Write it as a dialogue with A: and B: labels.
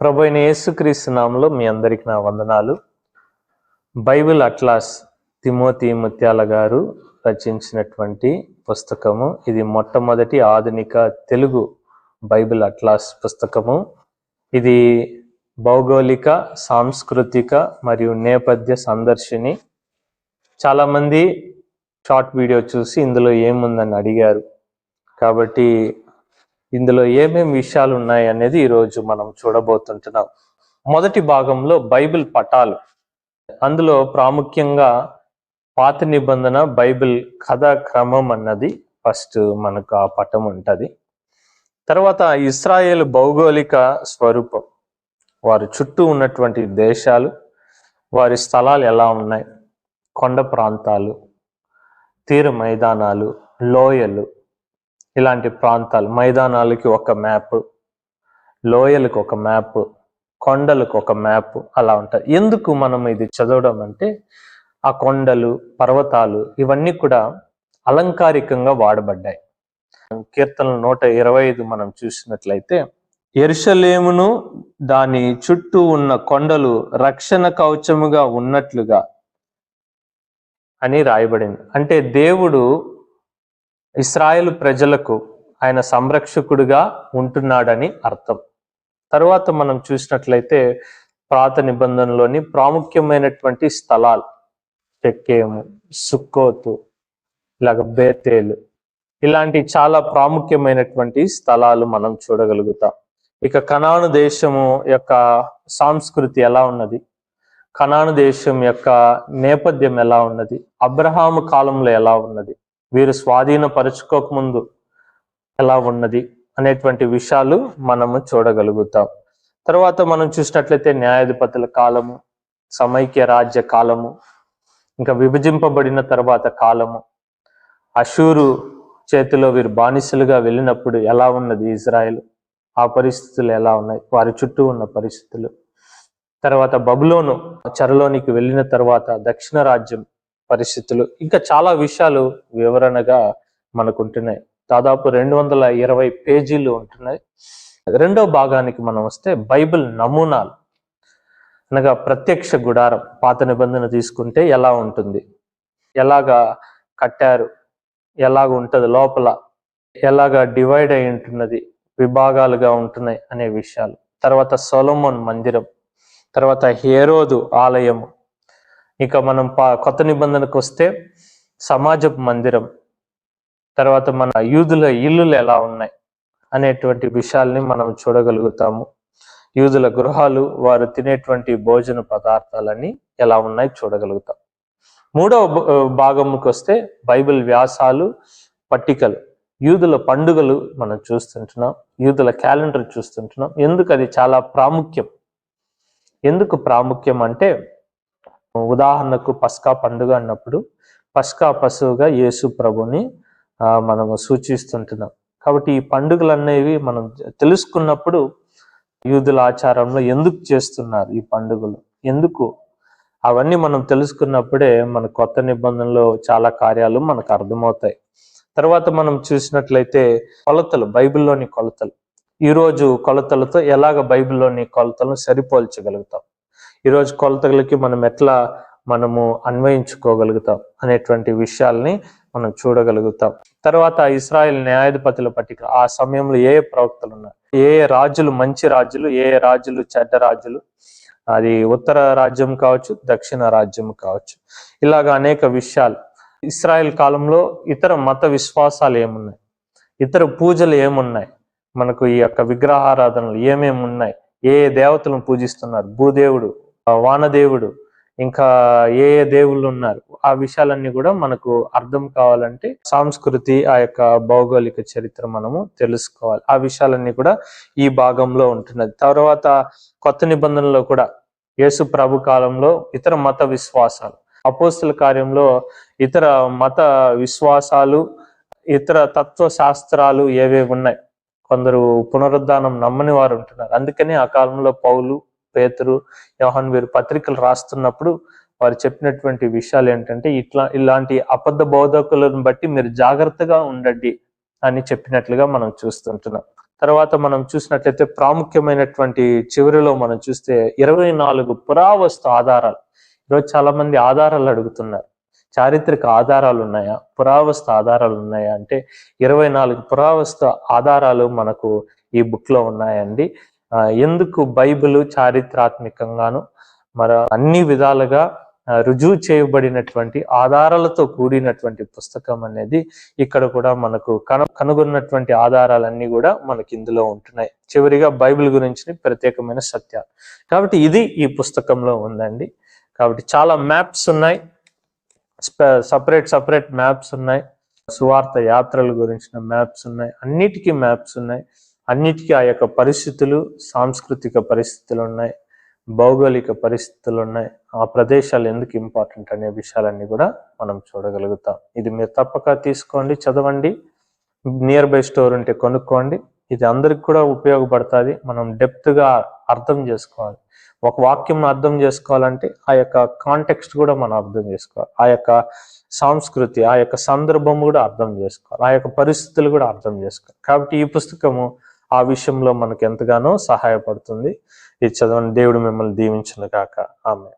A: ప్రభు అయిన యేసుక్రీస్తు నామంలో మీ అందరికి నా వందనాలు. బైబిల్ అట్లాస్ తిమోతి ముత్యాల గారు రచించినటువంటి పుస్తకము. ఇది మొట్టమొదటి ఆధునిక తెలుగు బైబిల్ అట్లాస్ పుస్తకము. ఇది భౌగోళిక సాంస్కృతిక మరియు నేపథ్య సందర్శిని. చాలామంది షార్ట్ వీడియో చూసి ఇందులో ఏముందని అడిగారు. కాబట్టి ఇందులో ఏమేమి విషయాలు ఉన్నాయి అనేది ఈరోజు మనం చూడబోతుంటున్నాం. మొదటి భాగంలో బైబిల్ పటాలు. అందులో ప్రాముఖ్యంగా పాత నిబంధన బైబిల్ కథా క్రమం అన్నది ఫస్ట్ మనకు ఆ పటం ఉంటుంది. తర్వాత ఇస్రాయేల్ భౌగోళిక స్వరూపం. వారి చుట్టూ ఉన్నటువంటి దేశాలు వారి స్థలాలు ఎలా ఉన్నాయి? కొండ ప్రాంతాలు తీర మైదానాలు లోయలు ఇలాంటి ప్రాంతాలు మైదానాలకి ఒక మ్యాప్ లోయలకు ఒక మ్యాప్ కొండలకు ఒక మ్యాప్ అలా ఉంటాయి. ఎందుకు మనం ఇది చదవడం అంటే ఆ కొండలు పర్వతాలు ఇవన్నీ కూడా అలంకారికంగా వాడబడ్డాయి. కీర్తనలు నూట ఇరవై ఐదు మనం చూసినట్లయితే ఎరుషలేమును దాని చుట్టూ ఉన్న కొండలు రక్షణ కవచముగా ఉన్నట్లుగా అని రాయబడింది. అంటే దేవుడు ఇస్రాయేల్ ప్రజలకు ఆయన సంరక్షకుడిగా ఉంటున్నాడని అర్థం. తర్వాత మనం చూసినట్లయితే పాత నిబంధనలోని ప్రాముఖ్యమైనటువంటి స్థలాలు చెక్కేము సుక్కోతు ఇలాగ బేతేలు ఇలాంటి చాలా ప్రాముఖ్యమైనటువంటి స్థలాలు మనం చూడగలుగుతాం. ఇక కనాను దేశము యొక్క సంస్కృతి ఎలా ఉన్నది? కనాను దేశం యొక్క నేపథ్యం ఎలా ఉన్నది? అబ్రహాము కాలంలో ఎలా ఉన్నది? వీరు స్వాధీనపరచుకోకముందు ఎలా ఉన్నది అనేటువంటి విషయాలు మనము చూడగలుగుతాం. తర్వాత మనం చూసినట్లయితే న్యాయాధిపతుల కాలము సమైక్య రాజ్య కాలము ఇంకా విభజింపబడిన తర్వాత కాలము. అషూరు చేతిలో వీరు బానిసలుగా వెళ్ళినప్పుడు ఎలా ఉన్నది ఇజ్రాయెల్? ఆ పరిస్థితులు ఎలా ఉన్నాయి? వారి చుట్టూ ఉన్న పరిస్థితులు. తర్వాత బబులోను చెరలోనికి వెళ్ళిన తర్వాత దక్షిణ రాజ్యం పరిస్థితులు. ఇంకా చాలా విషయాలు వివరణగా మనకు ఉంటున్నాయి దాదాపు రెండు వందల ఇరవై పేజీలు ఉంటున్నాయి. రెండో భాగానికి మనం వస్తే బైబిల్ నమూనాలు. అనగా ప్రత్యక్ష గుడారం పాత నిబంధన తీసుకుంటే ఎలా ఉంటుంది? ఎలాగా కట్టారు? ఎలాగ ఉంటుంది లోపల? ఎలాగా డివైడ్ అయి ఉంటున్నది? విభాగాలుగా ఉంటున్నాయి అనే విషయాలు. తర్వాత సొలమోన్ మందిరం తర్వాత హేరోదు ఆలయము ఇక మనం పా కొత్త నిబంధనకు వస్తే సమాజపు మందిరం తర్వాత మన యూదుల ఇల్లులు ఎలా ఉన్నాయి అనేటువంటి విషయాల్ని మనం చూడగలుగుతాము. యూదుల గృహాలు వారు తినేటువంటి భోజన పదార్థాలన్నీ ఎలా ఉన్నాయి చూడగలుగుతాం. మూడవ భాగంకి వస్తే బైబిల్ వ్యాసాలు పట్టికలు. యూదుల పండుగలు మనం చూస్తుంటున్నాం. యూదుల క్యాలెండర్ చూస్తుంటున్నాం. ఎందుకు అది చాలా ప్రాముఖ్యం? ఎందుకు ప్రాముఖ్యం అంటే ఉదాహరణకు పస్కా పండుగ అన్నప్పుడు పస్కా పశువుగా యేసు ప్రభుని ఆ, మనము సూచిస్తుంటున్నాం. కాబట్టి ఈ పండుగలు అనేవి మనం తెలుసుకున్నప్పుడు యూదుల ఆచారంలో ఎందుకు చేస్తున్నారు ఈ పండుగలు? ఎందుకు? అవన్నీ మనం తెలుసుకున్నప్పుడే మన కొత్త నిబంధనలో చాలా కార్యాలు మనకు అర్థమవుతాయి. తర్వాత మనం చూసినట్లయితే కొలతలు బైబిల్లోని కొలతలు. ఈరోజు కొలతలతో ఎలాగ బైబిల్లోని కొలతలను సరిపోల్చగలుగుతాం? ఈరోజు కొలతలకి మనం ఎట్లా మనము అన్వయించుకోగలుగుతాం అనేటువంటి విషయాల్ని మనం చూడగలుగుతాం. తర్వాత ఇస్రాయెల్ న్యాయాధిపతుల పట్టిక ఆ సమయంలో ఏ ప్రవక్తలు ఉన్నారు? ఏ రాజులు మంచి రాజులు ఏ రాజులు చెడ్డ రాజులు? అది ఉత్తర రాజ్యం కావచ్చు దక్షిణ రాజ్యం కావచ్చు. ఇలాగ అనేక విషయాలు. ఇస్రాయెల్ కాలంలో ఇతర మత విశ్వాసాలు ఏమున్నాయి? ఇతర పూజలు ఏమున్నాయి? మనకు ఈ యొక్క విగ్రహారాధనలు ఏమేమి ఉన్నాయి ఏ దేవతలను పూజిస్తున్నారు? భూదేవుడు వానదేవుడు. ఇంకా ఏ ఏ దేవుళ్ళు ఉన్నారు? ఆ విషయాలన్నీ కూడా మనకు అర్థం కావాలంటే సంస్కృతి ఆ యొక్క భౌగోళిక చరిత్ర మనము తెలుసుకోవాలి. ఆ విషయాలన్నీ కూడా ఈ భాగంలో ఉంటున్నది. తర్వాత కొత్త నిబంధనలో కూడా యేసు ప్రభు కాలంలో ఇతర మత విశ్వాసాలు అపోస్తుల కార్యంలో ఇతర మత విశ్వాసాలు ఇతర తత్వ శాస్త్రాలు ఏవేవి ఉన్నాయి? కొందరు పునరుద్ధానం నమ్మని వారు ఉంటున్నారు. అందుకని ఆ కాలంలో పౌలు పేతురు యోహన్ వీరు పత్రికలు రాస్తున్నప్పుడు వారు చెప్పినటువంటి విషయాలు ఏంటంటే ఇట్లా ఇలాంటి అబద్ధ బోధకులను బట్టి మీరు జాగ్రత్తగా ఉండండి అని చెప్పినట్లుగా మనం చూస్తుంటున్నాం. తర్వాత మనం చూసినట్లయితే ప్రాముఖ్యమైనటువంటి చివరిలో మనం చూస్తే ఇరవై నాలుగు పురావస్తు ఆధారాలు. ఈరోజు చాలా మంది ఆధారాలు అడుగుతున్నారు. చారిత్రక ఆధారాలు ఉన్నాయా? పురావస్తు ఆధారాలు ఉన్నాయా? అంటే ఇరవై నాలుగు పురావస్తు ఆధారాలు మనకు ఈ బుక్లో ఉన్నాయండి. ఎందుకు బైబిల్ చారిత్రాత్మకంగాను మరి అన్ని విధాలుగా రుజువు చేయబడినటువంటి ఆధారాలతో కూడినటువంటి పుస్తకం అనేది ఇక్కడ కూడా మనకు కను కనుగొన్నటువంటి ఆధారాలన్నీ కూడా మనకి ఇందులో ఉంటున్నాయి. చివరిగా బైబిల్ గురించి ప్రత్యేకమైన సత్యాలు. కాబట్టి ఇది ఈ పుస్తకంలో ఉందండి. కాబట్టి చాలా మ్యాప్స్ ఉన్నాయి. సపరేట్ సపరేట్ మ్యాప్స్ ఉన్నాయి. సువార్త యాత్రల గురించిన మ్యాప్స్ ఉన్నాయి. అన్నిటికీ మ్యాప్స్ ఉన్నాయి. అన్నిటికీ ఆ యొక్క పరిస్థితులు సాంస్కృతిక పరిస్థితులు ఉన్నాయి భౌగోళిక పరిస్థితులు ఉన్నాయి. ఆ ప్రదేశాలు ఎందుకు ఇంపార్టెంట్ అనే విషయాలన్నీ కూడా మనం చూడగలుగుతాం. ఇది మీరు తప్పక తీసుకోండి చదవండి నియర్ బై స్టోర్ ఉంటే కొనుక్కోండి. ఇది అందరికి కూడా ఉపయోగపడుతుంది. మనం డెప్త్గా అర్థం చేసుకోవాలి. ఒక వాక్యం అర్థం చేసుకోవాలంటే ఆ యొక్క కాంటెక్స్ట్ కూడా మనం అర్థం చేసుకోవాలి. ఆ యొక్క సంస్కృతి ఆ యొక్క సందర్భం కూడా అర్థం చేసుకోవాలి. ఆ యొక్క పరిస్థితులు కూడా అర్థం చేసుకోవాలి. కాబట్టి ఈ పుస్తకము ఆ విషయంలో మనకు ఎంతగానో సహాయపడుతుంది. ఈ చదవని దేవుడు మిమ్మల్ని దీవించును కాక ఆమె